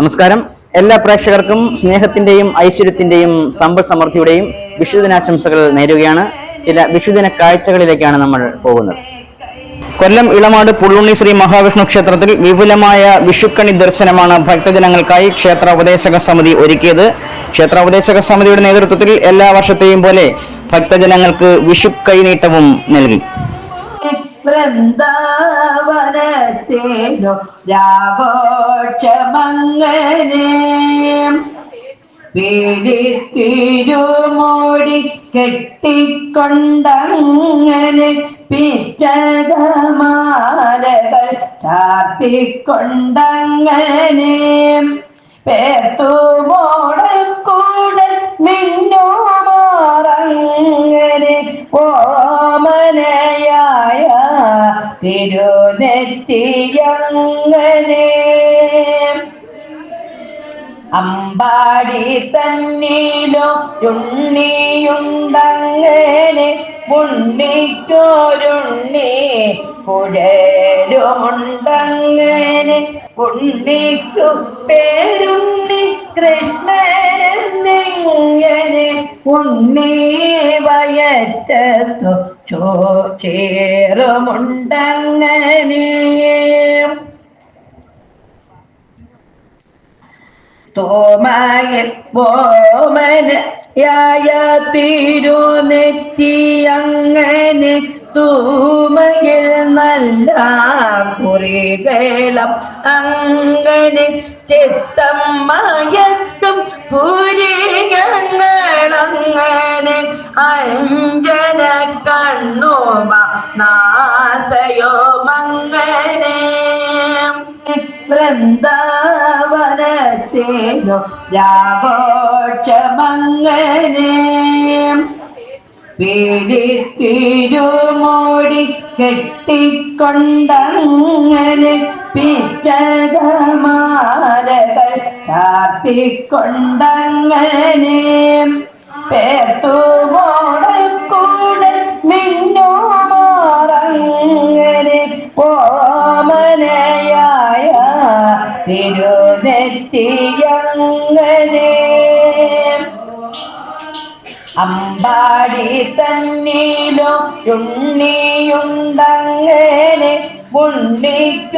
നമസ്കാരം. എല്ലാ പ്രേക്ഷകർക്കും സ്നേഹത്തിന്റെയും ഐശ്വര്യത്തിന്റെയും സമ്പൽ സമൃദ്ധിയുടെയും വിഷുദിനാശംസകൾ നേരുകയാണ്. ചില വിഷുദിന കാഴ്ചകളിലേക്കാണ് നമ്മൾ പോകുന്നത്. കൊല്ലം ഇളമാട് പുള്ളുണ്ണി ശ്രീ മഹാവിഷ്ണു ക്ഷേത്രത്തിൽ വിപുലമായ വിഷുക്കണി ദർശനമാണ് ഭക്തജനങ്ങൾക്കായി ക്ഷേത്ര ഉപദേശക സമിതി ഒരുക്കിയത്. ക്ഷേത്ര ഉപദേശക സമിതിയുടെ നേതൃത്വത്തിൽ എല്ലാ വർഷത്തെയും പോലെ ഭക്തജനങ്ങൾക്ക് വിഷു കൈനീട്ടവും നൽകി വൃന്ദാവനത്തേനു രാഘോഷമങ്ങനെ പീഡിത്തിരുമൂടി കെട്ടിക്കൊണ്ടങ്ങനെ പിച്ചകമാലകൾ ചാർത്തിക്കൊണ്ടങ്ങനെ. പേർത്തുമോടക്കൂടൽ തിരുനെറ്റിയങ്ങനെ അമ്പാടി തന്നീലോ ഉണ്ണിയുണ്ടങ്ങനെ ഉണ്ണിക്കോരുണ്ണി കുഴലുമുണ്ടങ്ങനെ ഉണ്ണിക്കു പേരുണ്ണി കൃഷ്ണനെന്നിങ്ങനെ ഉണ്ണി വയറ്റത്തു ചോ ചേറുമുണ്ടങ്ങനെ തോമയിൽ ഓമനയായ തിരുനെറ്റി അങ്ങനെ തൂമയിൽ നല്ല കുറികളം അങ്ങനെ ചിത്തം മയക്കും പുരികങ്ങളങ്ങനെ കണ്ണുമ നാസയോ വൃന്ദാവനത്തേനോ രാഘോക്ഷമങ്ങനെ പീഡിത്തിരുമൂടി കെട്ടിക്കൊണ്ടങ്ങനെ പിച്ചകമാലകൾ പേത്തുമോടെ കൂടെ മിന്നുമാറങ്ങനെ തിരുനെറ്റിയങ്ങനെ അമ്പാടി തന്നീലോ ഉണ്ണിയുണ്ടങ്ങനെ ഉണ്ണിക്കോരുണ്ണി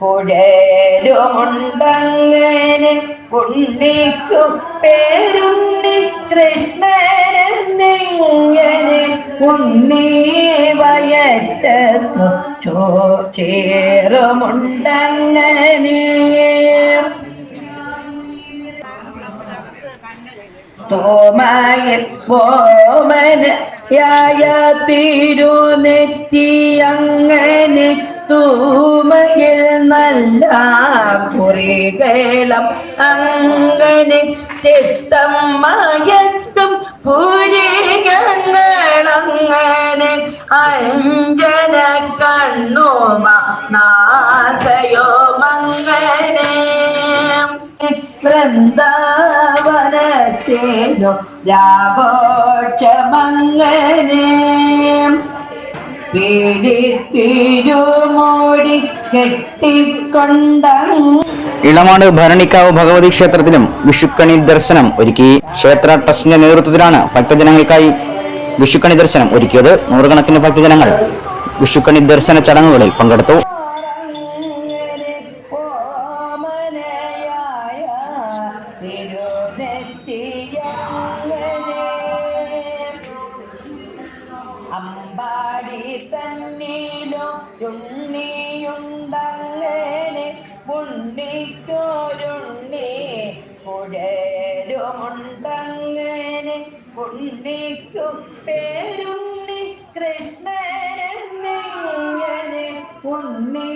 കുഴലുമുണ്ടങ്ങനെ ഉണ്ണിക്കു പേരുണ്ണി കൃഷ്ണനെന്നിങ്ങനെ. ഉണ്ണി വയറ്റത്തു ചോ ചേറുമുണ്ടങ്ങനെ തോമയിൽ തൂമയിൽ നല്ല കുറികളം അങ്ങനെ ചിത്തം അഞ്ജന കണ്ണുമ നാസയോ മങ്ങനെ വൃന്ദാവനത്തേനു രാഘോക്ഷമങ്ങനെ പീഡിത്തിരുമൂടി കെട്ടിക്കൊണ്ട ഇളമാട് ഭരണിക്കാവ് ഭഗവതി ക്ഷേത്രത്തിലും വിഷുക്കണി ദർശനം ഒരുക്കി. ക്ഷേത്ര ട്രസ്റ്റിന്റെ നേതൃത്വത്തിലാണ് ഭക്തജനങ്ങൾക്കായി വിഷുക്കണി ദർശനം ഒരുക്കിയത് നൂറുകണക്കിന് ഭക്തജനങ്ങൾ. വിഷുക്കണി ദർശന ചടങ്ങുകളിൽ പങ്കെടുത്തു. അമ്പാടി തന്നീലോ ഉണ്ണിയുണ്ടങ്ങനെ ഉണ്ണിക്കു പേരുണ്ണി കൃഷ്ണനെന്നിങ്ങനെ ഉണ്ണി.